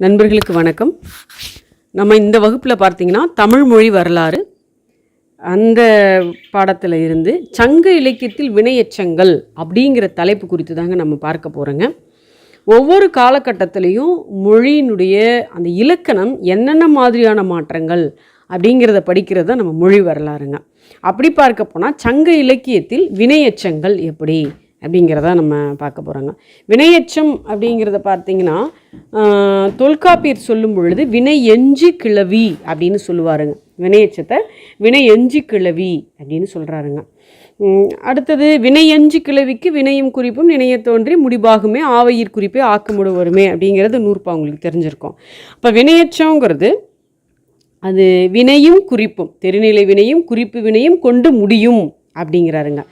நண்பர்களுக்கு வணக்கம். நம்ம இந்த வகுப்பில் பார்த்தீங்கன்னா தமிழ் மொழி வரலாறு அந்த பாடத்தில் இருந்து சங்க இலக்கியத்தில் வினையச்சங்கள் அப்படிங்கிற தலைப்பு குறித்து தாங்க நம்ம பார்க்க போகிறோங்க ஒவ்வொரு காலகட்டத்திலையும் மொழியினுடைய அந்த இலக்கணம் என்னென்ன மாதிரியான மாற்றங்கள் அப்படிங்கிறத படிக்கிறது தான் நம்ம மொழி வரலாறுங்க. அப்படி பார்க்க போனால் சங்க இலக்கியத்தில் வினையச்சங்கள் எப்படி? அப்படிங்கிறத நம்ம பார்க்க போகிறோங்க வினையச்சம் அப்படிங்கிறத பார்த்தீங்கன்னா தொல்காப்பியர் சொல்லும் பொழுது வினை எஞ்சி கிளவி அப்படின்னு சொல்லுவாருங்க. வினையச்சத்தை வினை எஞ்சி கிளவி அப்படின்னு சொல்கிறாருங்க அடுத்தது வினையஞ்சி கிளவிக்கு வினையும் குறிப்பும் நினைய தோன்றி முடிபாகுமே ஆவையீர் குறிப்பே ஆக்கமுடு வருமே அப்படிங்கிறது நூறுப்பா உங்களுக்கு தெரிஞ்சிருக்கும். அப்போ வினையச்சங்கிறது அது வினையும் குறிப்பும் தெரிநிலை வினையும் குறிப்பு வினையும் கொண்டு முடியும். அப்படிங்கிறாருங்க.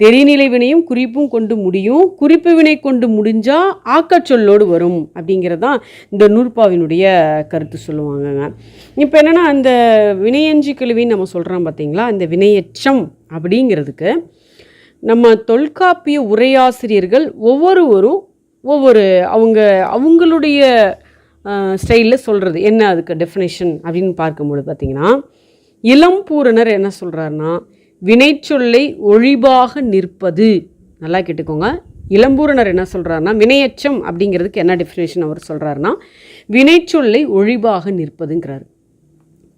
தெரிநிலை வினையும் குறிப்பும் கொண்டு முடியும் குறிப்பு வினை கொண்டு முடிஞ்சால் ஆக்கச்சொல்லோடு வரும் அப்படிங்கிறது தான் இந்த நூற்பாவினுடைய கருத்து சொல்லுவாங்கங்க. இப்போ என்னென்னா அந்த வினையஞ்சி கழுவின்னு நம்ம சொல்கிறோம் பார்த்தீங்களா இந்த வினையச்சம் அப்படிங்கிறதுக்கு நம்ம தொல்காப்பிய உரையாசிரியர்கள் ஒவ்வொருவரும் ஒவ்வொரு அவங்க அவங்களுடைய ஸ்டைலில் சொல்கிறது என்ன அதுக்கு டெஃபினேஷன் அப்படின்னு பார்க்கும்பொழுது பார்த்தீங்கன்னா இளம்பூரணர் என்ன சொல்கிறாருன்னா வினைச்சொல்லை ஒழிபாக நிற்பது. நல்லா கேட்டுக்கோங்க. இளம்பூரணர் என்ன சொல்கிறாருன்னா வினையச்சம் அப்படிங்கிறதுக்கு என்ன டெஃபினேஷன் அவர் சொல்கிறாருன்னா வினைச்சொல்லை ஒழிபாக நிற்பதுங்கிறாரு.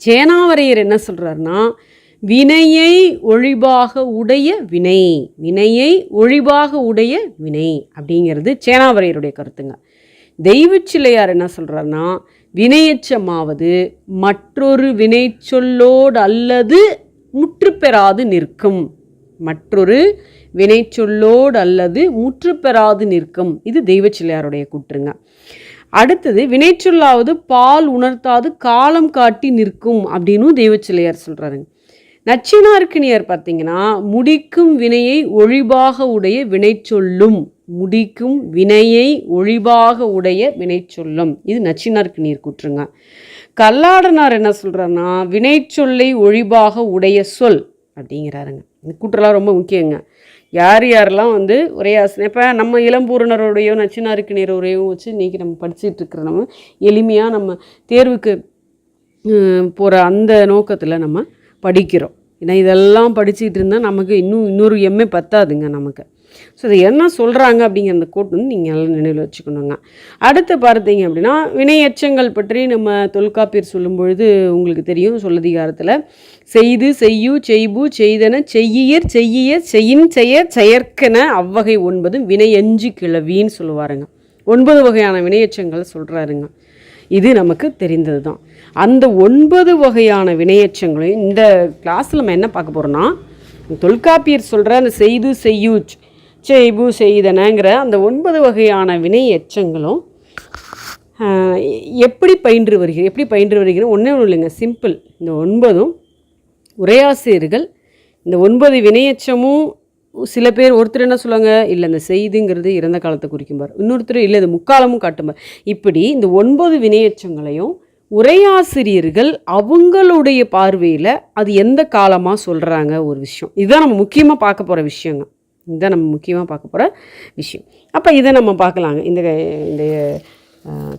சேனாவரையர் என்ன சொல்கிறாருன்னா வினையை ஒழிபாக உடைய வினை வினையை ஒழிபாக உடைய வினை அப்படிங்கிறது சேனாவரையருடைய கருத்துங்க. தெய்வச்சிலையார் என்ன சொல்கிறாருன்னா வினையச்சமாவது மற்றொரு வினைச்சொல்லோடு அல்லது முற்றுப்பெறாது நிற்கும். மற்றொரு வினைச்சொல்லோடு அல்லது முற்றுப்பெறாது நிற்கும். இது தெய்வச்சிலையாருடைய கூற்றுங்க. அடுத்தது வினைச்சொல்லாவது பால் உணர்த்தாது காலம் காட்டி நிற்கும் அப்படின்னும் தெய்வச்சிலையார் சொல்கிறாருங்க நச்சினார்க்கினியர் பார்த்தீங்கன்னா முடிக்கும் வினையை ஒழிபாக உடைய வினைச்சொல்லும். முடிக்கும் வினையை ஒழிபாக உடைய வினைச்சொல்லும். இது நச்சினார்க்கினியர் கூற்றுங்க. கல்லாடனார் என்ன சொல்கிறாருன்னா வினைச்சொல்லை ஒழிபாக உடைய சொல் அப்படிங்கிறாருங்க. இந்த கூற்றலாம் ரொம்ப முக்கியங்க. யார் யாரெல்லாம் வந்து உரையாசனை இப்போ நம்ம இளம்பூரணருடையோ நச்சினாருக்கு உரையோ வச்சு இன்றைக்கி நம்ம படிச்சுட்டு இருக்கிற நம்ம எளிமையாக நம்ம தேர்வுக்கு போகிற அந்த நோக்கத்தில் நம்ம படிக்கிறோம். ஏன்னா இதெல்லாம் படிச்சுட்டு இருந்தால் நமக்கு இன்னும் இன்னொரு எம்ஏ பத்தாதுங்க நமக்கு. ஸோ இது என்ன சொல்கிறாங்க அப்படிங்கிற அந்த கோட் வந்து நீங்கள் எல்லாம் நினைவில் வச்சுக்கணுங்க. அடுத்து பார்த்தீங்க அப்படின்னா வினையச்சங்கள் பற்றி நம்ம தொல்காப்பியர் சொல்லும் பொழுது உங்களுக்கு தெரியும் சொல்லதிகாரத்தில் செய்து செய்யு செய்பு செய்தன செய்யியர் செய்யிய செய்யின் செய்ய செயற்கென அவ்வகை ஒன்பதும் வினையஞ்சு கிளவின்னு சொல்லுவாருங்க. ஒன்பது வகையான வினையச்சங்கள் சொல்கிறாருங்க இது நமக்கு தெரிந்தது தான் அந்த ஒன்பது வகையான வினையச்சங்களையும் இந்த கிளாஸில் நம்ம என்ன பார்க்க போகிறோம்னா தொல்காப்பியர் சொல்கிற அந்த செய்து செய்யு செய்பு செய்தனங்கிற அந்த ஒன்பது வகையான வினை எச்சங்களும் எப்படி பயின்று வருகிறது எப்படி பயின்று வருகிறது ஒன்றே ஒன்றும் இல்லைங்க சிம்பிள். இந்த ஒன்பதும் உரையாசிரியர்கள் இந்த ஒன்பது வினையச்சமும் சில பேர் ஒருத்தர் என்ன சொல்லுவாங்க இல்லை இந்த செய்துங்கிறது இறந்த காலத்தை குறிக்கும்பார் இன்னொருத்தர் இல்லை இது முக்காலமும் காட்டும்பார் இப்படி இந்த ஒன்பது வினையச்சங்களையும் உரையாசிரியர்கள் அவங்களுடைய பார்வையில் அது எந்த காலமாக சொல்கிறாங்க ஒரு விஷயம். இதுதான் நம்ம முக்கியமாக பார்க்க போகிற விஷயங்க. இதுதான் நம்ம முக்கியமாக பார்க்க போகிற விஷயம். அப்போ இதை நம்ம பார்க்கலாங்க. இந்த இந்த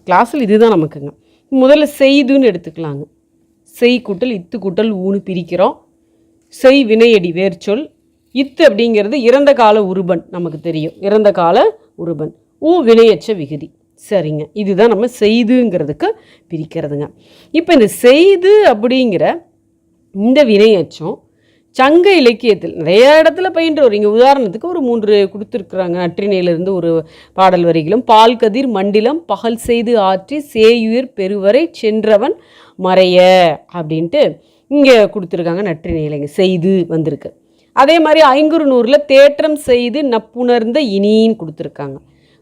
கிளாஸில் இதுதான் நமக்குங்க. முதல்ல செய்துன்னு எடுத்துக்கலாங்க. செய் கூட்டல் இத்து கூட்டல் ஊனு பிரிக்கிறோம். செய் வினையடி வேர்ச்சொல். இத்து அப்படிங்கிறது இறந்த கால உருபன் நமக்கு தெரியும். இறந்த கால உருபன். ஊ வினையச்ச விகுதி. சரிங்க. இதுதான் நம்ம செய்துங்கிறதுக்கு பிரிக்கிறதுங்க. இப்போ இந்த செய்து அப்படிங்கிற இந்த வினையச்சம் சங்க இலக்கியத்தில் நிறைய இடத்துல பயின்று வரும். இங்கே உதாரணத்துக்கு ஒரு மூன்று கொடுத்துருக்குறாங்க. நற்றினையிலிருந்து ஒரு பாடல் வரிகளும் பால் கதிர் மண்டிலம் பகல் செய்து ஆற்றி சேயுயிர் பெருவரை சென்றவன் மறைய அப்படின்ட்டு இங்கே கொடுத்துருக்காங்க நற்றினையிலங்க செய்து வந்திருக்கு. அதே மாதிரி ஐங்குறு நூறில் தேற்றம் செய்து நப்புணர்ந்த இனின்னு கொடுத்துருக்காங்க.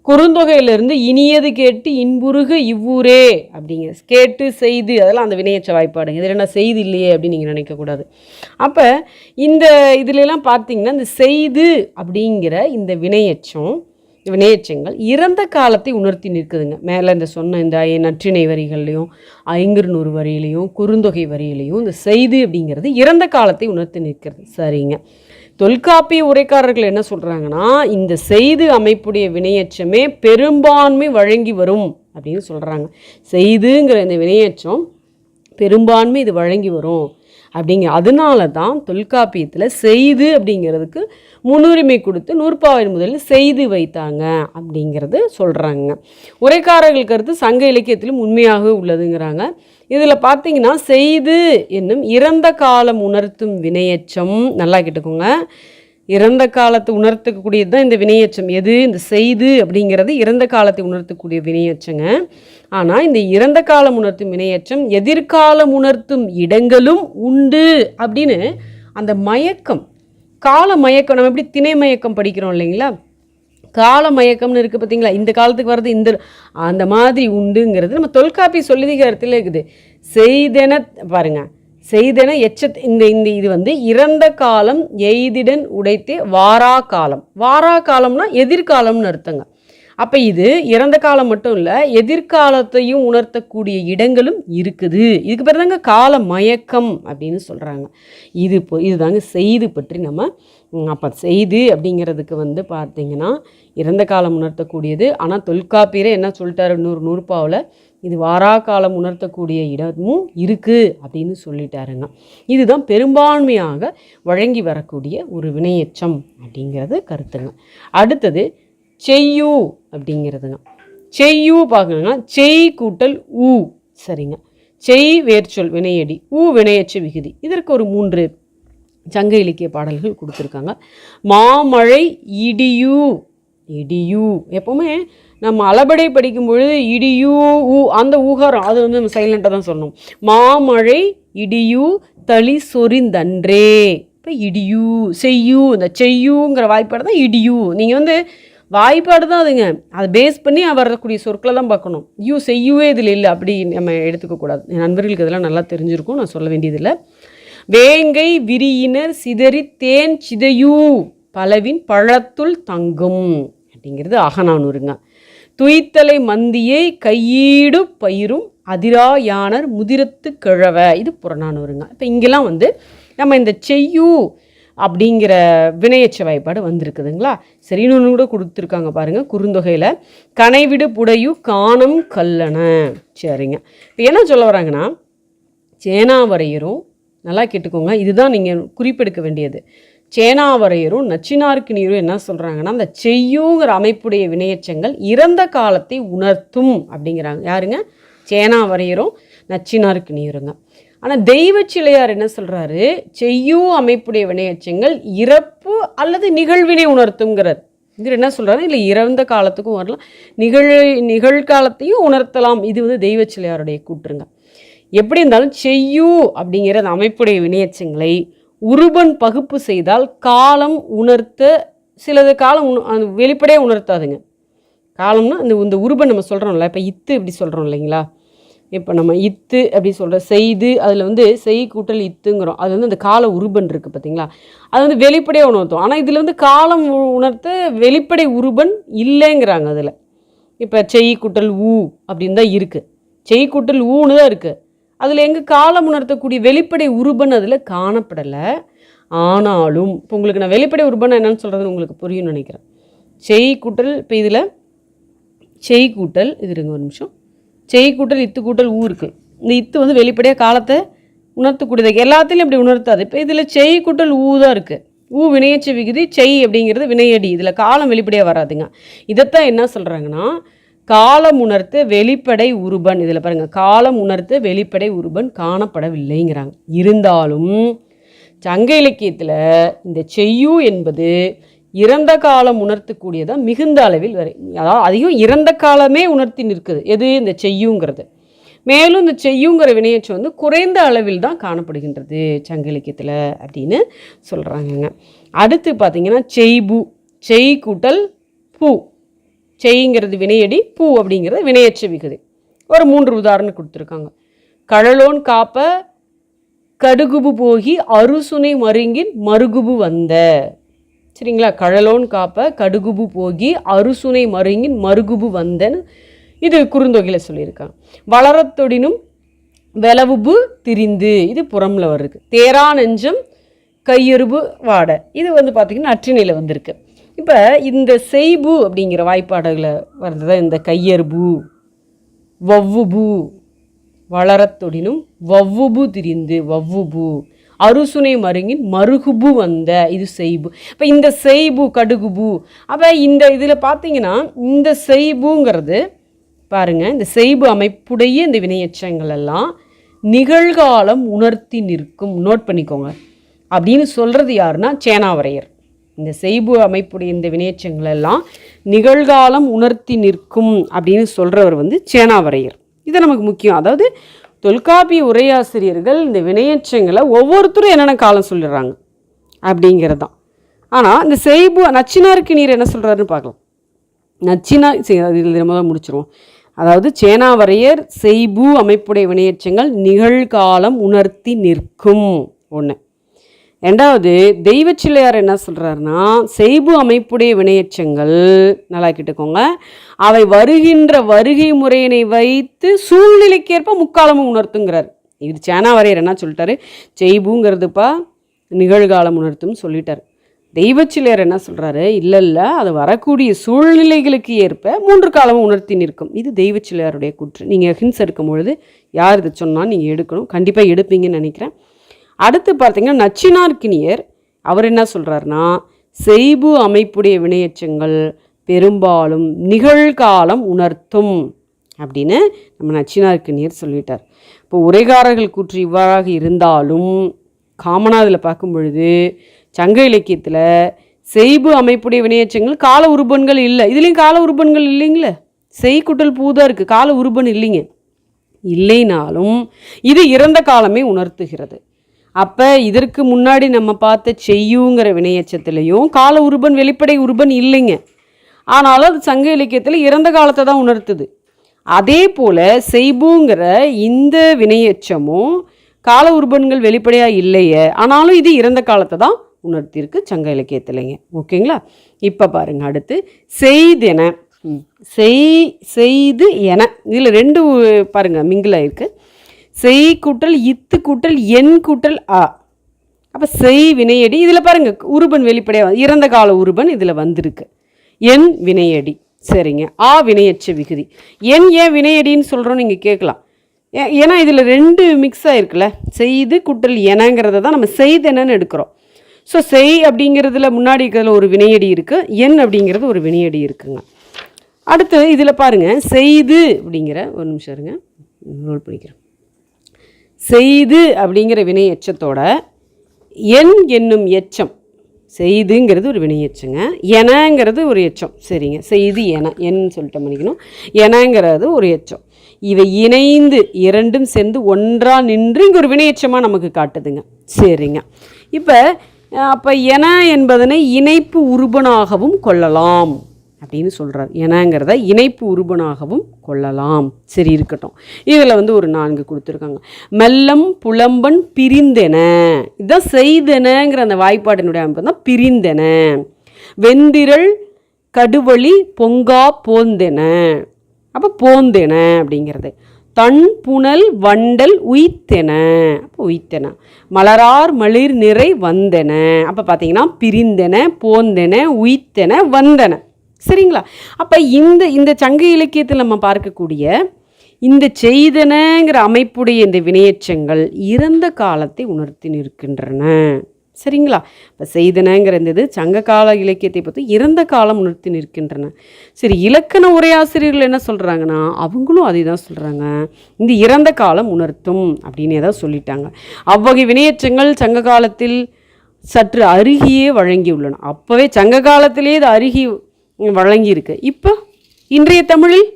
குறுந்தொகையிலிருந்து இனியது கேட்டு இன்புருக இவ்வூரே அப்படிங்க கேட்டு செய்து அதெல்லாம் அந்த வினையச்ச வாய்ப்பாடுங்க. இதில் என்ன செய்து இல்லையே அப்படின்னு நீங்கள் நினைக்கக்கூடாது அப்போ இந்த இதுலலாம் பார்த்தீங்கன்னா இந்த செய்து அப்படிங்கிற இந்த வினையச்சம் வினையச்சங்கள் இறந்த காலத்தை உணர்த்தி நிற்குதுங்க. மேலே இந்த சொன்ன இந்த நற்றிணை வரிகள்லையும் ஐங்குறுநூறு வரியிலையும் குறுந்தொகை வரியிலையும் இந்த செய்து அப்படிங்கிறது இறந்த காலத்தை உணர்த்தி நிற்கிறது. சரிங்க. தொல்காப்பிய உரைக்காரர்கள் என்ன சொல்கிறாங்கன்னா இந்த செய்து அமைப்புடைய வினையச்சமே பெரும்பான்மை வழங்கி வரும் அப்படின்னு சொல்கிறாங்க செய்துங்கிற இந்த வினையச்சம் பெரும்பான்மை இது வழங்கி வரும் அப்படிங்க அதனால தான் தொல்காப்பியத்தில் செய்து அப்படிங்கிறதுக்கு முன்னுரிமை கொடுத்து நூற்பாவின் முதலில் செய்து வைத்தாங்க அப்படிங்கிறது சொல்கிறாங்க உரைக்காரர்கள் கருத்து சங்க இலக்கியத்திலும் உண்மையாக உள்ளதுங்கிறாங்க. இதில் பார்த்தீங்கன்னா செய்து என்னும் இறந்த காலம் உணர்த்தும் வினையச்சம். நல்லா கேட்டுக்கோங்க. இறந்த காலத்தை உணர்த்தக்கூடியது தான் இந்த வினையச்சம். எது? இந்த செய்து அப்படிங்கிறது இறந்த காலத்தை உணர்த்தக்கூடிய வினையச்சங்க. ஆனால் இந்த இறந்த காலம் உணர்த்தும் வினையச்சம் எதிர்காலம் உணர்த்தும் இடங்களும் உண்டு அப்படின்னு அந்த மயக்கம் கால மயக்கம். நம்ம எப்படி திணை மயக்கம் படிக்கிறோம் இல்லைங்களா? கால மயக்கம்னு இருக்குது பார்த்தீங்களா? இந்த காலத்துக்கு வர்றது இந்த அந்த மாதிரி உண்டுங்கிறது நம்ம தொல்காப்பி சொல்லிதிகாரத்தில் இருக்குது. செய்தென பாருங்க. செய்தென எச்ச இந்த இந்த இது வந்து இறந்த காலம் எய்திடன் உடைத்தே வாரா காலம். வாரா காலம்னா எதிர்காலம்னு அர்த்தங்க. அப்போ இது இறந்த காலம் மட்டும் இல்லை எதிர்காலத்தையும் உணர்த்தக்கூடிய இடங்களும் இருக்குது. இதுக்கு பேர் தாங்க கால மயக்கம் அப்படின்னு சொல்கிறாங்க இது இப்போ இதுதாங்க செய்து பற்றி நம்ம அப்போ செய்து அப்படிங்கிறதுக்கு வந்து பார்த்தீங்கன்னா இறந்த காலம் உணர்த்தக்கூடியது. ஆனால் தொல்காப்பியரே என்ன சொல்லிட்டாரு? நூறு நூறுப்பாவில் இது வாரா காலம் உணர்த்தக்கூடிய இடமும் இருக்குது அப்படின்னு சொல்லிட்டாருங்க. இதுதான் பெரும்பான்மையாக வழங்கி வரக்கூடிய ஒரு வினையச்சம் அப்படிங்கிறது கருத்துங்க. அடுத்தது செய்யு அப்படிங்கிறதுங்க. செய்யு பார்க்கணுன்னா செய் கூட்டல் ஊ. சரிங்க. செய் வேர்ச்சொல் வினையடி. ஊ வினையச்சு விகுதி. இதற்கு ஒரு மூன்று சங்க இலக்கிய பாடல்கள் கொடுத்துருக்காங்க. மாமழை இடியு இடியு. எப்போவுமே நம்ம அளபடை படிக்கும் பொழுது இடியூ ஊ அந்த ஊகாரம் அது வந்து நம்ம சைலண்ட்டாக தான் சொல்லணும். மாமழை இடியூ தளி சொரிந்தன்றே. இப்போ இடியூ செய்யூ இந்த செய்யூங்கிற வாய்ப்பாடு தான் இடியூ. நீங்கள் வந்து வாய்ப்பாடு தான் அதுங்க. அதை பேஸ் பண்ணி வரக்கூடிய சொற்களை தான் பார்க்கணும். யூ செய்யுவே இதில் இல்லை அப்படி நம்ம எடுத்துக்கக்கூடாது. என் நண்பர்களுக்கு இதெல்லாம் நல்லா தெரிஞ்சிருக்கும். நான் சொல்ல வேண்டியதில்லை. வேங்கை விரியினர் சிதறி தேன் சிதையூ பலவின் பழத்துள் தங்கும். அப்படிங்கிறது அகநானூறுங்க துய்த்தலை மந்தியை கையீடு பயிரும் அதிரா யானர் முதிரத்து கிழவ. இது புறநானூறுங்க. இப்போ இங்கெல்லாம் வந்து நம்ம இந்த செய்யூ அப்படிங்கிற வினையச்ச வாய்ப்பாடு வந்திருக்குதுங்களா? சரி இன்னொன்று கூட கொடுத்துருக்காங்க பாருங்கள் குறுந்தொகையில். கனைவிடு புடையு காணம் கல்லண சரிங்க. இப்போ என்ன சொல்ல வராங்கன்னா சேனாவரையரும் நல்லா கேட்டுக்கோங்க. இதுதான் நீங்கள் குறிப்பெடுக்க வேண்டியது. சேனாவரையரும் நச்சினாருக்கு நீரும் என்ன சொல்கிறாங்கன்னா அந்த செய்யுங்கிற அமைப்புடைய வினையச்சங்கள் இறந்த காலத்தை உணர்த்தும் அப்படிங்கிறாங்க. யாருங்க? சேனாவரையரும் நச்சினாருக்கு நீருங்க ஆனால் தெய்வ சிலையார் என்ன சொல்கிறாரு செய்யும் அமைப்புடைய வினையச்சங்கள் இறப்பு அல்லது நிகழ்வினை உணர்த்துங்கிறார். இது என்ன சொல்கிறாரு இல்லை இறந்த காலத்துக்கும் வரலாம். நிகழ் நிகழ்காலத்தையும் உணர்த்தலாம். இது வந்து தெய்வ சிலையாருடைய கூற்றுங்க. எப்படி இருந்தாலும் செய்யு அப்படிங்கிற அந்த அமைப்புடைய வினையச்சங்களை உருபன் பகுப்பு செய்தால் காலம் உணர்த்த சிலது காலம் உண- அது வெளிப்படையாக உணர்த்தாதுங்க. காலம்னா அந்த இந்த உருபன் நம்ம சொல்கிறோம்ல இப்போ இத்து இப்படி சொல்கிறோம் இல்லைங்களா? இப்போ நம்ம இத்து அப்படி சொல்கிற செய்து அதில் வந்து செய் கூட்டல் இத்துங்கிறோம். அது வந்து அந்த கால உருபன் இருக்குது பார்த்தீங்களா அது வந்து வெளிப்படையாக உணர்த்தும் ஆனால் இதில் வந்து காலம் உணர்த்த வெளிப்படை உருபன் இல்லைங்கிறாங்க அதில். இப்போ செய் கூட்டல் ஊ அப்படின்னு தான் இருக்குது செய்கூட்டல் ஊனு ஊன்னு தான் இருக்குது அதில் எங்கள் காலம் உணர்த்தக்கூடிய வெளிப்படை உருபன் அதில் காணப்படலை. ஆனாலும் இப்போ உங்களுக்கு நான் வெளிப்படை உருபன் என்னன்னு சொல்கிறதுன்னு உங்களுக்கு புரியும்னு நினைக்கிறேன். செய் கூட்டல் இப்போ இதில் செய் கூட்டல் இது இருங்க ஒரு நிமிஷம். செய் கூட்டல் இத்து கூட்டல் ஊ இருக்குது இந்த இத்து வந்து வெளிப்படையாக காலத்தை உணர்த்தக்கூடியது எல்லாத்துலேயும் இப்படி உணர்த்தாது. இப்போ இதில் செய் கூட்டல் ஊ தான் இருக்குது ஊ வினையச்ச விகுதி செய் அப்படிங்கிறது வினையடி. இதில் காலம் வெளிப்படையாக வராதுங்க. இதைத்தான் என்ன சொல்கிறாங்கன்னா காலம் உணர்த்த வெளிப்படை உருபன். இதில் பாருங்கள் காலம் உணர்த்த வெளிப்படை உருபன் காணப்படவில்லைங்கிறாங்க. இருந்தாலும் சங்க இலக்கியத்தில் இந்த செய்யு என்பது இறந்த காலம் உணர்த்தக்கூடியதான் மிகுந்த அளவில் வரை அதாவது அதிகம் இறந்த காலமே உணர்த்தி நிற்குது. எது? இந்த செய்யுங்கிறது. மேலும் இந்த செய்யுங்கிற வினையச்சு வந்து குறைந்த அளவில் தான் காணப்படுகின்றது சங்க இலக்கியத்தில் அப்படின்னு சொல்கிறாங்கங்க அடுத்து பார்த்தீங்கன்னா செய்பு செய் கூட்டல் பூ. செய்ங்கிறது வினையடி பூ அப்படிங்கிறது வினையச்ச விகுதி. ஒரு மூன்று உதாரணம் கொடுத்துருக்காங்க. கழலோன் காப்ப கடுகுபு போகி அறுசுனை மருங்கின் மறுகுபு வந்த. சரிங்களா? கழலோன் காப்ப கடுகுபு போகி அறுசுனை மருங்கின் மறுகுபு வந்தன்னு இது குறுந்தொகையில் சொல்லியிருக்காங்க. வளரத்தொடினும் வெலவுபு திரிந்து. இது புறம்ல வருது. தேரா நெஞ்சம் கையெறுபு வாட. இது வந்து பார்த்திங்கன்னா நற்றிணையில் வந்திருக்கு. இப்போ இந்த செய்பு அப்படிங்கிற வாய்ப்பாடுகளை வர்றது இந்த கையெருபு வவ்வுபு வளரத்தொடினும் வவ்வுபு திரிந்து வவ்வுபு. அறுசுனை மருங்கின் மருகுபு வந்த இது செய்பு. இப்போ இந்த செய்பு கடுகுபு அப்போ இந்த இதில் பார்த்தீங்கன்னா இந்த செய்புங்கிறது பாருங்கள் இந்த செய்பு அமைப்புடைய இந்த வினையச்சங்கள் எல்லாம் நிகழ்காலம் உணர்த்தி நிற்கும். நோட் பண்ணிக்கோங்க. அப்படின்னு சொல்கிறது யாருன்னா சேனாவரையர். இந்த செய்பு அமைப்புடைய இந்த வினையச்சங்களெல்லாம் நிகழ்காலம் உணர்த்தி நிற்கும் அப்படின்னு சொல்கிறவர் வந்து சேனாவரையர். இது நமக்கு முக்கியம். அதாவது தொல்காப்பிய உரையாசிரியர்கள் இந்த வினையச்சங்களை ஒவ்வொருத்தரும் என்னென்ன காலம் சொல்லிடுறாங்க அப்படிங்கிறது தான் ஆனால் இந்த செய்பு நச்சினாருக்கு நீர் என்ன சொல்கிறாருன்னு பார்க்கலாம். நச்சினா சரி, அது இதில் முதல்ல முடிச்சிருவோம். அதாவது சேனாவரையர் செய்பு அமைப்புடைய வினையச்சங்கள் நிகழ்காலம் உணர்த்தி நிற்கும் ஒன்று ரெண்டாவது தெய்வச்சிலையார் என்ன சொல்கிறாருன்னா செய்பு அமைப்புடைய வினையச்சங்கள் நல்லா கேட்டுக்கோங்க. அவை வருகின்ற வருகை முறையினை வைத்து சூழ்நிலைக்கேற்ப முக்காலமும் உணர்த்துங்கிறார். இது சேனா வரையர் என்ன சொல்லிட்டாரு? செய்புங்கிறதுப்பா நிகழ்காலம் உணர்த்தும் சொல்லிட்டார். தெய்வச்சிலையர் என்ன சொல்கிறாரு இல்லை இல்லை அது வரக்கூடிய சூழ்நிலைகளுக்கு ஏற்ப மூன்று காலமும் உணர்த்தி நிற்கும். இது தெய்வச்சிலையாருடைய கூற்று. நீங்கள் ஹின்ஸ் எடுக்கும் பொழுது யார் இதை சொன்னால் நீங்கள் எடுக்கணும். கண்டிப்பாக எடுப்பீங்கன்னு நினைக்கிறேன். அடுத்து பார்த்தீங்கன்னா நச்சினார்க்கினியர் அவர் என்ன சொல்கிறாருன்னா செய்பு அமைப்புடைய வினையச்சங்கள் பெரும்பாலும் நிகழ்காலம் உணர்த்தும் அப்படின்னு நம்ம நச்சினார்க்கினியர் சொல்லிட்டார். இப்போ உரைகாரர்கள் கூற்று இவ்வாறாக இருந்தாலும் காமனாக இதில் பார்க்கும் பொழுது சங்க இலக்கியத்தில் செய்பு அமைப்புடைய வினையச்சங்கள் கால உருபன்கள் இல்லை. இதுலேயும் கால உருபன்கள் இல்லைங்களே? செய்குட்டல் பூதா இருக்குது கால உருபன் இல்லைங்க. இல்லைனாலும் இது இறந்த காலமே உணர்த்துகிறது. அப்போ இதற்கு முன்னாடி நம்ம பார்த்த செய்யுங்கிற வினையச்சத்துலேயும் கால உருபன் வெளிப்படை உருபன் இல்லைங்க. ஆனாலும் அது சங்க இலக்கியத்தில் இறந்த காலத்தை தான் உணர்த்துது. அதே போல் செய்பூங்கிற இந்த வினையச்சமும் கால உருபன்கள் வெளிப்படையாக இல்லையே ஆனாலும் இது இறந்த காலத்தை தான் உணர்த்தியிருக்கு சங்க இலக்கியத்திலைங்க. ஓகேங்களா? இப்போ பாருங்க அடுத்து. செய்தென. செய் செய்து என. இதில் ரெண்டு பாருங்க மிங்கில் இருக்கு செய் கூட்டல் இத்து கூட்டல் என் கூட்டல் ஆ அப்போ செய் வினையடி இதில் பாருங்க உருபன் வெளிப்படையாக இறந்த கால உருபன் இதில் வந்திருக்கு. என் வினையடி சரிங்க. ஆ வினையச்ச விகுதி. என் ஏன் வினையடின்னு சொல்கிறோம் நீங்கள் கேட்கலாம். ஏ- ஏன்னா இதில் ரெண்டு மிக்ஸ் ஆகிருக்குல்ல செய்து குட்டல் எனங்கிறத தான் நம்ம செய்தெனன்னு எடுக்கிறோம். ஸோ செய் அப்படிங்கிறதுல முன்னாடி இருக்கிறதுல ஒரு வினையடி இருக்குது என் அப்படிங்கிறது ஒரு வினையடி இருக்குங்க. அடுத்து இதில் பாருங்கள் செய்து அப்படிங்கிற ஒரு நிமிஷம் இருங்க ரோல் பண்ணிக்கிறேன். செய்து அப்படிங்கிற வினை எச்சத்தோட என் என்னும் எச்சம். செய்துங்கிறது ஒரு வினையச்சங்க. எனங்கிறது ஒரு எச்சம். சரிங்க. செய்து என. என் சொல்லிட்டு மன்னிக்கணும். எனங்கிறது ஒரு எச்சம். இவை இணைந்து இரண்டும் சேர்ந்து ஒன்றாக நின்று இங்கே ஒரு வினையச்சமாக நமக்கு காட்டுதுங்க. சரிங்க. இப்போ அப்போ என என்பதனை இணைப்பு உருபனாகவும் கொள்ளலாம். அப்படின்னு சொல்கிறார் எனங்கிறத இணைப்பு உருபனாகவும் கொள்ளலாம். சரி இருக்கட்டும். இதில் வந்து ஒரு நான்கு கொடுத்துருக்காங்க. மெல்லம் புலம்பன் பிரிந்தென. இதுதான் செய்தெனங்கிற அந்த வாய்ப்பாட்டினுடைய அமைப்பு தான் பிரிந்தென. வெந்திரள் கடுவழி பொங்கா போந்தென. அப்போ போந்தென அப்படிங்கிறது. தன் புனல் வண்டல் உய்த்தென. அப்போ உய்த்தென. மலரார் மளிர் நிறை வந்தென. அப்போ பார்த்தீங்கன்னா பிரிந்தென போந்தென உய்த்தென வந்தன. சரிங்களா? அப்போ இந்த இந்த சங்க இலக்கியத்தில் நம்ம பார்க்கக்கூடிய இந்த செய்தனங்கிற அமைப்புடைய இந்த வினையச்சங்கள் இறந்த காலத்தை உணர்த்தி நிற்கின்றன. சரிங்களா? இப்போ செய்தனங்கிற இந்த இது சங்க கால இலக்கியத்தை பற்றி இறந்த காலம் உணர்த்தி நிற்கின்றன. சரி இலக்கண உரையாசிரியர்கள் என்ன சொல்கிறாங்கன்னா அவங்களும் அதை தான் சொல்கிறாங்க இந்த இறந்த காலம் உணர்த்தும் அப்படின்னே தான் சொல்லிட்டாங்க. அவ்வகை வினையச்சங்கள் சங்க காலத்தில் சற்று அருகியே வழங்கியுள்ளன. அப்போவே சங்க காலத்திலே இது அருகி வழங்கியிருக்கு. இப்போ இன்றைய தமிழில்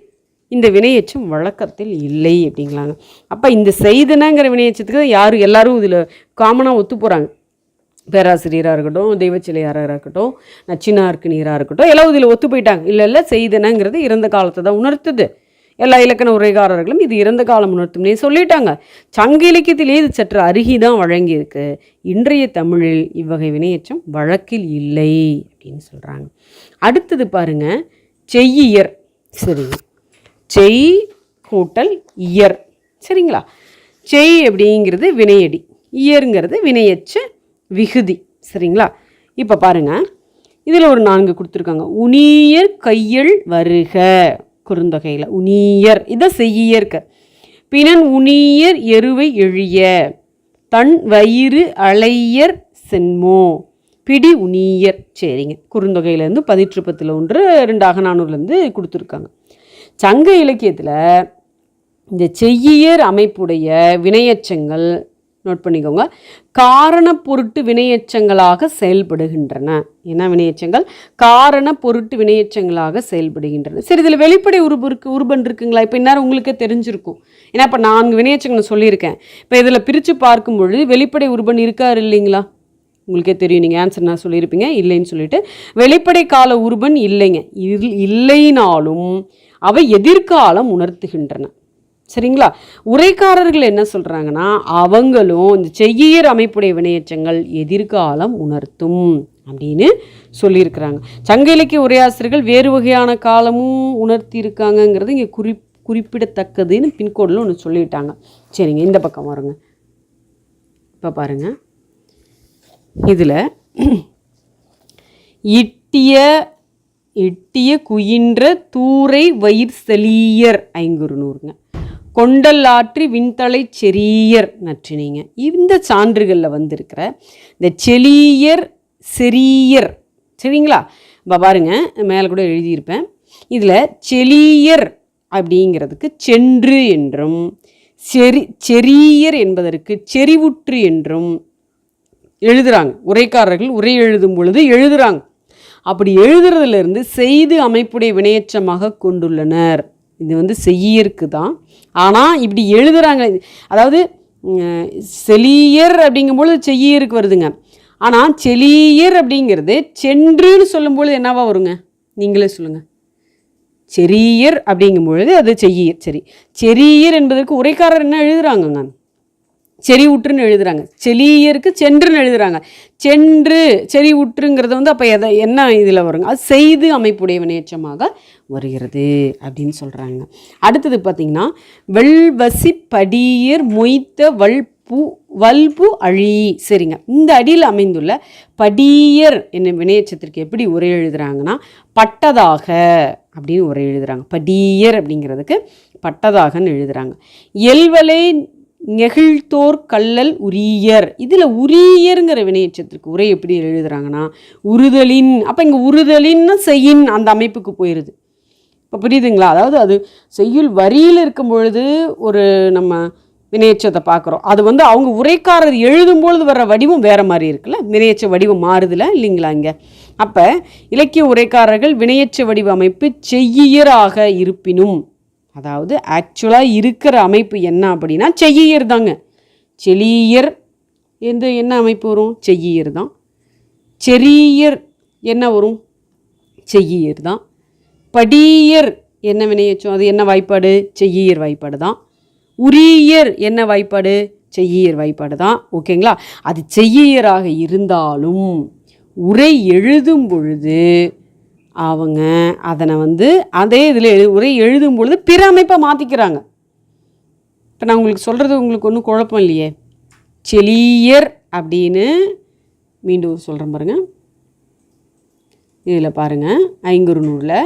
இந்த வினையச்சம் வழக்கத்தில் இல்லை அப்படிங்களாங்க அப்போ இந்த செய்தனங்கிற வினையச்சத்துக்கு யார் எல்லாரும் இதில் காமனாக ஒத்து போகிறாங்க பேராசிரியராக இருக்கட்டும் தெய்வச்சிலையாராக இருக்கட்டும் நச்சினார்க்கினியராக இருக்கட்டும் எல்லாம் இதில் ஒத்து போயிட்டாங்க. இல்லை இல்லை செய்தனங்கிறது இறந்த காலத்தை தான் உணர்த்துது. எல்லா இலக்கண உரைகாரர்களும் இது இறந்த காலம் உணர்த்தும்னே சொல்லிட்டாங்க. சங்க இலக்கியத்திலே இது சற்று அருகி தான் வழங்கியிருக்கு. இன்றைய தமிழில் இவ்வகை வினையச்சம் வழக்கில் இல்லை அப்படின்னு சொல்கிறாங்க அடுத்தது பாருங்க செய்யியர். சரி. செய் கூட்டல் இயர். சரிங்களா? செய் அப்படிங்கிறது வினையடி. இயருங்கிறது வினையச்ச விகுதி. சரிங்களா? இப்போ பாருங்க இதில் ஒரு நான்கு கொடுத்துருக்காங்க. உனியர் கையல் வருக குறுந்தொகையில். உனியர். இதை செய்யற்க பிணன் உனியர் எருவை எழிய தன் வயிறு அலையர் சென்மோ. பிடி உனியர். சரிங்க. குறுந்தொகையிலேருந்து பதிற்றுப்பத்தில் ஒன்று ரெண்டு அகநானூர்லேருந்து கொடுத்துருக்காங்க. சங்க இலக்கியத்தில் இந்த செய்யியர் அமைப்புடைய வினையச்சங்கள் நோட் பண்ணிக்கோங்க காரண பொருட்டு வினையச்சங்களாக செயல்படுகின்றன. என்ன வினையச்சங்கள்? காரண பொருட்டு வினையச்சங்களாக செயல்படுகின்றன. சரி இதில் வெளிப்படை உருபு இருக்கு உருபன் இருக்குங்களா? இப்போ இந்நேரம் உங்களுக்கே தெரிஞ்சிருக்கும். ஏன்னா இப்போ நான்கு வினையச்சங்கள் சொல்லியிருக்கேன். இப்போ இதில் பிரித்து பார்க்கும் பொழுது வெளிப்படை உருபன் இருக்காரு இல்லைங்களா? உங்களுக்கே தெரியும் நீங்கள் ஆன்சர் நான் சொல்லியிருப்பீங்க இல்லைன்னு சொல்லிட்டு. வெளிப்படை கால உருபன் இல்லைங்க. இல் இல்லைனாலும் அவை எதிர்காலம் உணர்த்துகின்றன. சரிங்களா? உரைக்காரர்கள் என்ன சொல்கிறாங்கன்னா அவங்களும் இந்த செய்யியர் அமைப்புடைய வினையச்சங்கள் எதிர்காலம் உணர்த்தும் அப்படின்னு சொல்லியிருக்கிறாங்க. சங்க இலக்கிய உரையாசிரியர்கள் வேறு வகையான காலமும் உணர்த்தி இருக்காங்கங்கிறது இங்கே குறி குறிப்பிடத்தக்கதுன்னு பின்கோடில் ஒன்று சொல்லிட்டாங்க. சரிங்க இந்த பக்கம் வருங்க. இப்போ பாருங்கள் இதில் இட்டிய இட்டிய குயின்ற தூரை வயிற் செலியர் ஐங்குறுநூறுங்க கொண்டல்லாற்றி விண்தலை செரியர் நற்றினீங்க. இந்த சான்றுகளில் வந்திருக்கிற இந்த செலியர் செரியர் சரிங்களா? இப்போ பாருங்க மேலே கூட எழுதியிருப்பேன். இதில் செலியர் அப்படிங்கிறதுக்கு சென்று என்றும் செரி செரியர் என்பதற்கு செறிவுற்று என்றும் எழுதுகிறாங்க உரைக்காரர்கள் உரை எழுதும் பொழுது எழுதுகிறாங்க அப்படி எழுதுறதுலேருந்து செய்து அமைப்புடைய வினையச்சமாக கொண்டுள்ளனர். இது வந்து செய்யருக்கு தான். ஆனால் இப்படி எழுதுகிறாங்க அதாவது செலியர் அப்படிங்கும்பொழுது செய்யிருக்கு வருதுங்க. ஆனால் செலியர் அப்படிங்கிறது சென்றுன்னு சொல்லும்பொழுது என்னவா வருங்க? நீங்களே சொல்லுங்கள் செரியர் அப்படிங்கும்பொழுது அது செய்யர் சரி. செரியர் என்பதற்கு உரைக்காரர் என்ன எழுதுகிறாங்கங்க செறி உற்றுன்னு எழுதுறாங்க. செலியருக்கு சென்றுன்னு எழுதுறாங்க. சென்று செறி உற்றுங்கிறது வந்து அப்போ எதை என்ன இதில் வருங்க? அது செய்து அமைப்புடைய வினையச்சமாக வருகிறது அப்படின்னு சொல்கிறாங்க அடுத்தது பார்த்திங்கன்னா வெள்வசி படியர் மொய்த்த வல்பு வல்பு அழி. சரிங்க. இந்த அடியில் அமைந்துள்ள படியர் என்ன வினையச்சத்திற்கு எப்படி உரை எழுதுறாங்கன்னா பட்டதாக அப்படின்னு உரை எழுதுறாங்க. படியர் அப்படிங்கிறதுக்கு பட்டதாகன்னு எழுதுறாங்க. எல்வலை நெகிழ்த்தோர் கல்லல் உரியர். இதில் உரியருங்கிற வினையச்சத்திற்கு உரை எப்படி எழுதுறாங்கன்னா உறுதலின். அப்போ இங்கே உறுதலின்னு செய்யின் அந்த அமைப்புக்கு போயிடுது இப்போ புரியுதுங்களா? அதாவது அது செய்யுள் வரியில் இருக்கும் பொழுது ஒரு நம்ம வினையச்சத்தை பார்க்குறோம். அது வந்து அவங்க உரைக்காரர் எழுதும் பொழுது வர்ற வடிவம் வேறு மாதிரி இருக்குல்ல? வினையச்ச வடிவம் மாறுதுல இல்லைங்களா இங்கே? அப்போ இலக்கிய உரைக்காரர்கள் வினையச்ச வடிவ அமைப்பு செய்யியராக இருப்பினும் அதாவது ஆக்சுவலாக இருக்கிற அமைப்பு என்ன அப்படின்னா செய்யியர் தாங்க. செலியர் எந்த என்ன அமைப்பு வரும்? செய்யியர் தான். செரியர் என்ன வரும்? செய்யியர் தான். படியர் என்ன வினையச்சோம் அது என்ன வாய்ப்பாடு? செய்யியர் வாய்ப்பாடு தான். உரியர் என்ன வாய்ப்பாடு? செய்யியர் வாய்ப்பாடு தான். ஓகேங்களா? அது செய்யியராக இருந்தாலும் உரை எழுதும் பொழுது அவங்க அதனை வந்து அதே இதில் எழு உரை எழுதும் பொழுது பிற அமைப்பை மாற்றிக்கிறாங்க இப்போ நான் உங்களுக்கு சொல்கிறது உங்களுக்கு ஒன்றும் குழப்பம் இல்லையே. செலியர் அப்படின்னு மீண்டும் சொல்கிறேன் பாருங்கள் இதில் பாருங்கள் ஐங்குறுநூறில்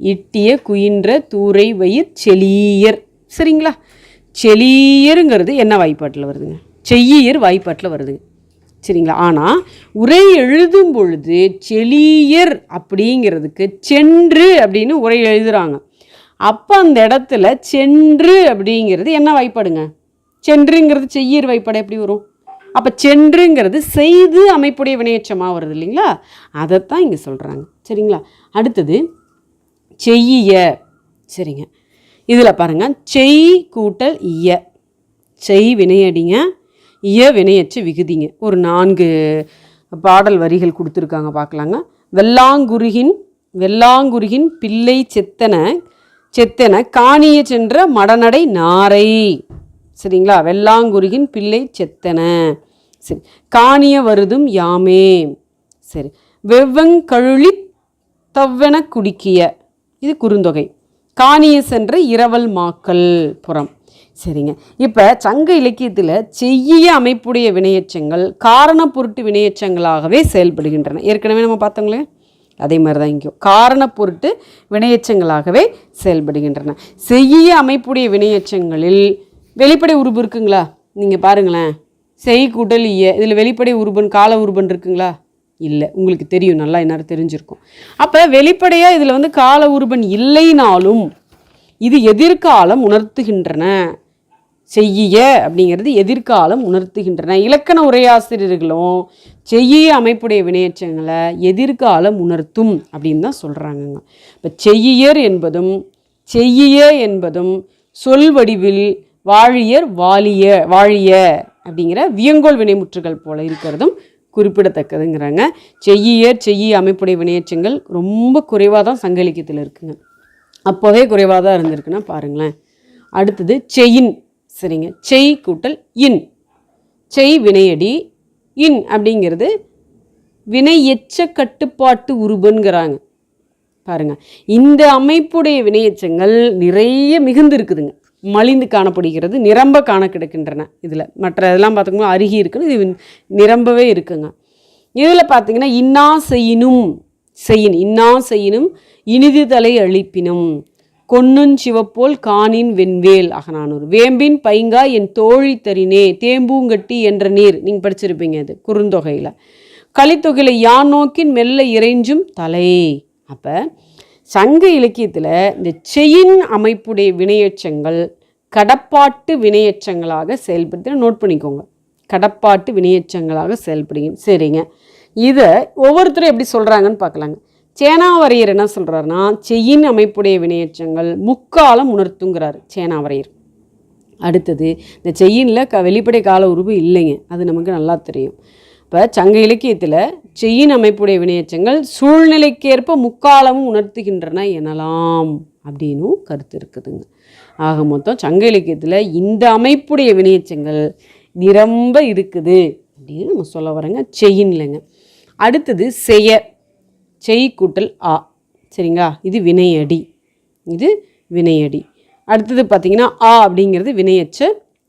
இட்டிய குயின்ற தூரை வயிற் செலியர் சரிங்களா? செலியருங்கிறது என்ன வாய்ப்பாட்டில் வருதுங்க? செய்யியர் வாய்ப்பாட்டில் வருதுங்க. சரிங்களா? ஆனால் உரை எழுதும் பொழுது செலியர் அப்படிங்கிறதுக்கு சென்று அப்படின்னு உரை எழுதுறாங்க. அப்போ அந்த இடத்துல சென்று அப்படிங்கிறது என்ன வாய்ப்பாடுங்க சென்றுங்கிறது செய்யர் வாய்ப்பாடு எப்படி வரும்? அப்போ சென்றுங்கிறது செய்து அமைப்புடைய வினையச்சமாக வருது இல்லைங்களா? அதைத்தான் இங்கே சொல்கிறாங்க சரிங்களா? அடுத்தது செய்ய. சரிங்க. இதில் பாருங்கள் செய் கூட்டல் இய. செய் வினையடிங்க. இய வினையச்சு விகுதிங்க. ஒரு நான்கு பாடல் வரிகள் கொடுத்துருக்காங்க பார்க்கலாங்க. வெள்ளாங்குருகின் வெள்ளாங்குருகின் பிள்ளை செத்தன செத்தன காணிய சென்ற மடநடை நாரை. சரிங்களா? வெள்ளாங்குருகின் பிள்ளை செத்தன. சரி. காணிய வருதும் யாமே. சரி. வெவ்வங்கழுளி தவ்வென குடிக்கிய. இது குறுந்தொகை. காணிய சென்ற இரவல் மாக்கள் புறம். சரிங்க. இப்போ சங்க இலக்கியத்தில் செய்ய அமைப்புடைய வினையச்சங்கள் காரண பொருட்டு வினையச்சங்களாகவே செயல்படுகின்றன. ஏற்கனவே நம்ம பார்த்தோங்களே? அதே மாதிரி தான் இங்கேயும் காரண பொருட்டு வினையச்சங்களாகவே செயல்படுகின்றன. செய்ய அமைப்புடைய வினையச்சங்களில் வெளிப்படை உருபு இருக்குங்களா? நீங்கள் பாருங்களேன். செய் குடல் இய. இதில் வெளிப்படை உருபன் கால உருபன் இருக்குங்களா? இல்லை. உங்களுக்கு தெரியும். நல்லா என்ன தெரிஞ்சிருக்கும். அப்போ வெளிப்படையாக இதில் வந்து கால உருபன் இல்லைனாலும் இது எதிர்காலம் உணர்த்துகின்றன. செய்ய அப்படிங்கிறது எதிர்காலம் உணர்த்துகின்றன. இலக்கண உரையாசிரியர்களும் செய்ய அமைப்புடைய வினையச்சங்களை எதிர்காலம் உணர்த்தும் அப்படின்னு தான் சொல்கிறாங்கங்க இப்போ செய்யியர் என்பதும் செய்யிய என்பதும் சொல் வடிவில் வாழியர் வாலிய வாழிய அப்படிங்கிற வியங்கோல் வினைமுற்றுகள் போல இருக்கிறதும் குறிப்பிடத்தக்கதுங்கிறாங்க. செய்யியர் செய்யி அமைப்புடைய வினையச்சங்கள் ரொம்ப குறைவாக தான் சங்க இலக்கியத்தில் இருக்குங்க. அப்போவே குறைவாக தான் இருந்திருக்குன்னா பாருங்களேன். அடுத்தது செயின் சரிங்க. செய் கூட்டல் இன். செய் வினையடி இன் அப்படிங்கிறது வினை எச்ச கட்டுப்பாட்டு உருபன்கிறாங்க பாருங்க. இந்த அமைப்புடைய வினையச்சங்கள் நிறைய மிகுந்து இருக்குதுங்க. மலிந்து காணப்படுகிறது நிரம்ப காண கிடக்கின்றன இதில். மற்ற இதெல்லாம் பார்த்துக்கோங்க அருகி இருக்குன்னு இது நிரம்பவே இருக்குங்க. இதில் பார்த்தீங்கன்னா இன்னா செய்யினும் செய்யின் இன்னா செய்யினும் இனிதுதலை அழிப்பினும் கொன்னுஞ் சிவப்போல் காணின் வெண்வேல். அகநானூர் வேம்பின் பைங்கா என் தோழி தரினே தேம்பூங்கட்டி என்ற நீர். நீங்கள் படிச்சிருப்பீங்க இது குறுந்தொகையில். கலித்தொகையில் யான் நோக்கின் மெல்ல இறைஞ்சும் தலை. அப்போ சங்க இலக்கியத்தில் இந்த செயின் அமைப்புடைய வினையச்சங்கள் கடப்பாட்டு வினையச்சங்களாக செயல்படுத்தி நோட் பண்ணிக்கோங்க. கடப்பாட்டு வினையச்சங்களாக செயல்படுங்க சரிங்க. இதை ஒவ்வொருத்தரும் எப்படி சொல்கிறாங்கன்னு பார்க்கலாங்க. சேனாவரையர் என்ன சொல்கிறாருன்னா செய்யின் அமைப்புடைய வினையச்சங்கள் முக்காலம் உணர்த்துங்கிறாரு சேனாவரையர். அடுத்தது இந்த செய்யினில் க வெளிப்படை கால உருவு இல்லைங்க. அது நமக்கு நல்லா தெரியும். இப்போ சங்க இலக்கியத்தில் செய்யின் அமைப்புடைய வினையச்சங்கள் சூழ்நிலைக்கேற்ப முக்காலமும் உணர்த்துகின்றன எனலாம் அப்படின்னும் கருத்து இருக்குதுங்க. ஆக மொத்தம் சங்க இலக்கியத்தில் இந்த அமைப்புடைய வினையச்சங்கள் நிரம்ப இருக்குது அப்படின்னு நம்ம சொல்ல வரேங்க செயின்லங்க அடுத்தது செய்ய செய் கூட்டல் ஆ. சரிங்களா? இது வினையடி. இது வினையடி. அடுத்தது பார்த்தீங்கன்னா ஆ அப்படிங்கிறது வினையச்ச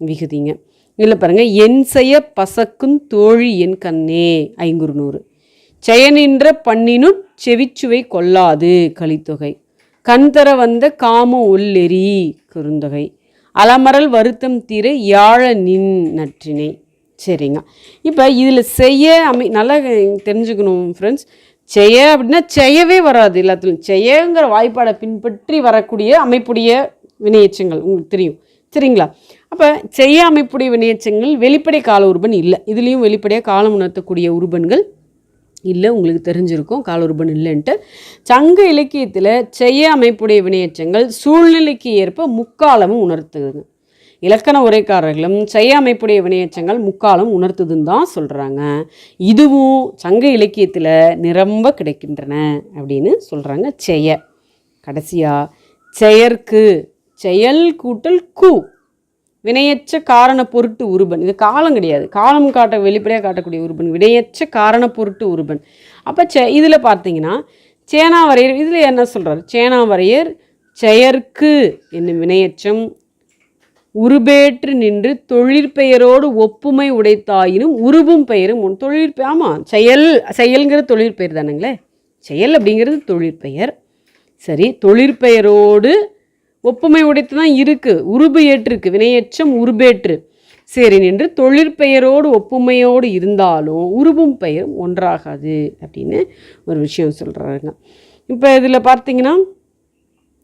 விகுதிங்க. இதில் பாருங்கள் என் செய்ய பசக்கும் தோழி என் கண்ணே ஐங்குறு நூறு செயனின்ற பண்ணினும் செவிச்சுவை கொல்லாது கலித்தொகை. கண் தர வந்த காம உள்ளெறி குறுந்தொகை. அலமரல் வருத்தம் தீர யாழ நின் நற்றினை. சரிங்க. இப்போ இதில் செய்ய அமை நல்லா தெரிஞ்சுக்கணும் ஃப்ரெண்ட்ஸ் செய்ய அப்படின்னா செய்யவே வராது எல்லாத்துலையும். செய்யங்கிற வாய்ப்பாடை பின்பற்றி வரக்கூடிய அமைப்புடைய வினையச்சங்கள் உங்களுக்கு தெரியும். சரிங்களா? அப்போ செய்ய அமைப்புடைய வினையச்சங்கள் வெளிப்படை கால உருபன் இல்லை. இதுலேயும் வெளிப்படையாக காலம் உணர்த்தக்கூடிய உருபன்கள் இல்லை உங்களுக்கு தெரிஞ்சிருக்கும். கால உருபன் இல்லைன்ட்டு. சங்க இலக்கியத்தில் செய்ய அமைப்புடைய வினையச்சங்கள் சூழ்நிலைக்கு ஏற்ப முக்காலமும் உணர்த்துதுங்க இலக்கண உரைக்காரர்களும் செய்ய அமைப்புடைய வினையச்சங்கள் முக்காலம் உணர்த்துதுன்னு தான் சொல்கிறாங்க இதுவும் சங்க இலக்கியத்தில் நிரம்ப கிடைக்கின்றன அப்படின்னு சொல்கிறாங்க செய கடைசியாக செயற்கு செயல் கூட்டல் கு. வினையற்ற காரண பொருட்டு உருபன். இது காலம் கிடையாது. காலம் காட்ட வெளிப்படையாக காட்டக்கூடிய உருபன். வினையற்ற காரண பொருட்டு உருபன். அப்போ செ இதில் பார்த்தீங்கன்னா சேனாவரையர் இதில் என்ன சொல்கிறார் சேனாவரையர் செயற்கு என்னும் வினையச்சம் உருபேற்று நின்று தொழிற்பெயரோடு ஒப்புமை உடைத்தாயினும் உருவும் பெயரும் உன் தொழிற்பெயர் ஆமாம் செயல் செயல்ங்கிறது தொழிற்பெயர் தானுங்களே? செயல் அப்படிங்கிறது தொழிற்பெயர் சரி தொழிற்பெயரோடு ஒப்புமை உடைத்து தான் இருக்குது உருபு ஏற்றிருக்கு வினையச்சம் உருபேற்று. சரி நின்று தொழிற்பெயரோடு ஒப்புமையோடு இருந்தாலும் உருவும் பெயரும் ஒன்றாகாது அப்படின்னு ஒரு விஷயம் சொல்கிறாங்க இப்போ இதில் பார்த்தீங்கன்னா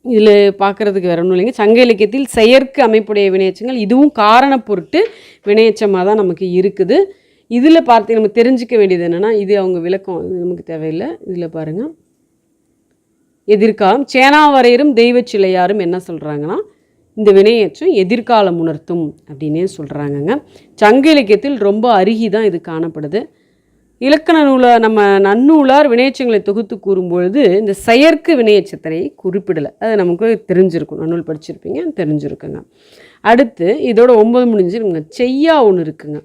இதில் பார்க்குறதுக்கு வேற ஒன்றும் இல்லைங்க. சங்க இலக்கியத்தில் செயற்கு அமைப்புடைய வினையச்சங்கள் இதுவும் காரண பொருட்டு வினையச்சமாக தான் நமக்கு இருக்குது. இதில் பார்த்து நம்ம தெரிஞ்சுக்க வேண்டியது என்னென்னா இது அவங்க விளக்கம். இது நமக்கு தேவையில்லை. இதில் பாருங்கள் எதிர்காலம் சேனாவரையரும் தெய்வ சிலையாரும் என்ன சொல்கிறாங்கன்னா இந்த வினையச்சம் எதிர்காலம் உணர்த்தும் அப்படின்னே சொல்கிறாங்கங்க சங்க இலக்கியத்தில் ரொம்ப அருகி தான் இது காணப்படுது. இலக்கண நூலை நம்ம நன்னூலார் வினையச்சங்களை தொகுத்து கூறும்பொழுது இந்த செயற்கு வினையச்சத்தினை குறிப்பிடலை. அது நமக்கு தெரிஞ்சிருக்கும். நன்னூல் படிச்சிருப்பீங்க தெரிஞ்சிருக்குங்க. அடுத்து இதோட ஒம்பது முடிஞ்சிருங்க. செய்யா ஒன்று இருக்குங்க.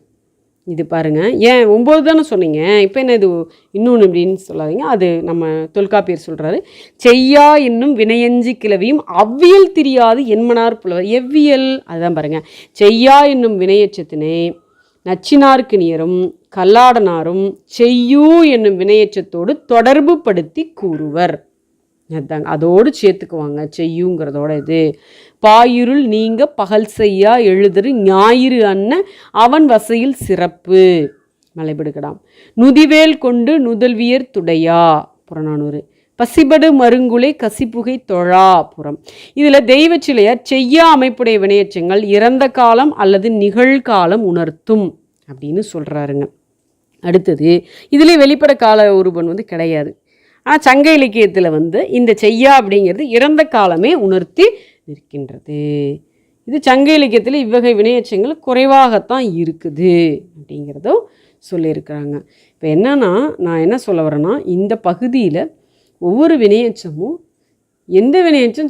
இது பாருங்க. ஏன்? ஒம்பது தானே சொன்னீங்க. இப்போ என்ன இது? இன்னொன்று அப்படின்னு சொல்லாதீங்க. அது நம்ம தொல்காப்பியர் சொல்கிறாரு செய்யா என்னும் வினையஞ்சி கிளவியும் அவ்வியல் தெரியாது என்மனார் புலவர். எவ்வியல்? அதுதான் பாருங்கள் செய்யா என்னும் வினையச்சத்தினை நச்சினார்க்கு நியரும் கல்லாடனாரும் செய்யூ என்னும் வினையச்சத்தோடு தொடர்பு படுத்தி கூறுவர். அதாங்க அதோடு சேர்த்துக்குவாங்க செய்யுங்கிறதோட இது. பாயிருள் நீங்க பகல் செய்யா எழுதுரு ஞாயிறு அன்ன அவன் வசையில் சிறப்பு. மலைபிடுகடாம். நுதிவேல் கொண்டு நுதல்வியர் துடையா புறநானூறு. பசிபடு மருங்குலை கசிப்புகை தொழா புறம். இதில் தெய்வச்சிலையார் செய்யா அமைப்புடைய வினையச்சங்கள் இறந்த காலம் அல்லது நிகழ்காலம் உணர்த்தும் அப்படின்னு சொல்கிறாருங்க அடுத்தது இதிலே வெளிப்பட கால உருவன் வந்து கிடையாது. ஆனால் சங்க இலக்கியத்தில் வந்து இந்த செய்யா அப்படிங்கிறது இறந்த காலமே உணர்த்தி நிற்கின்றது. இது சங்க இலக்கியத்தில் இவ்வகை வினையச்சங்கள் குறைவாகத்தான் இருக்குது அப்படிங்கிறதும் சொல்லியிருக்கிறாங்க. இப்போ என்னன்னா நான் என்ன சொல்ல வரேன்னா இந்த பகுதியில் ஒவ்வொரு வினையச்சமும் எந்த வினையச்சம்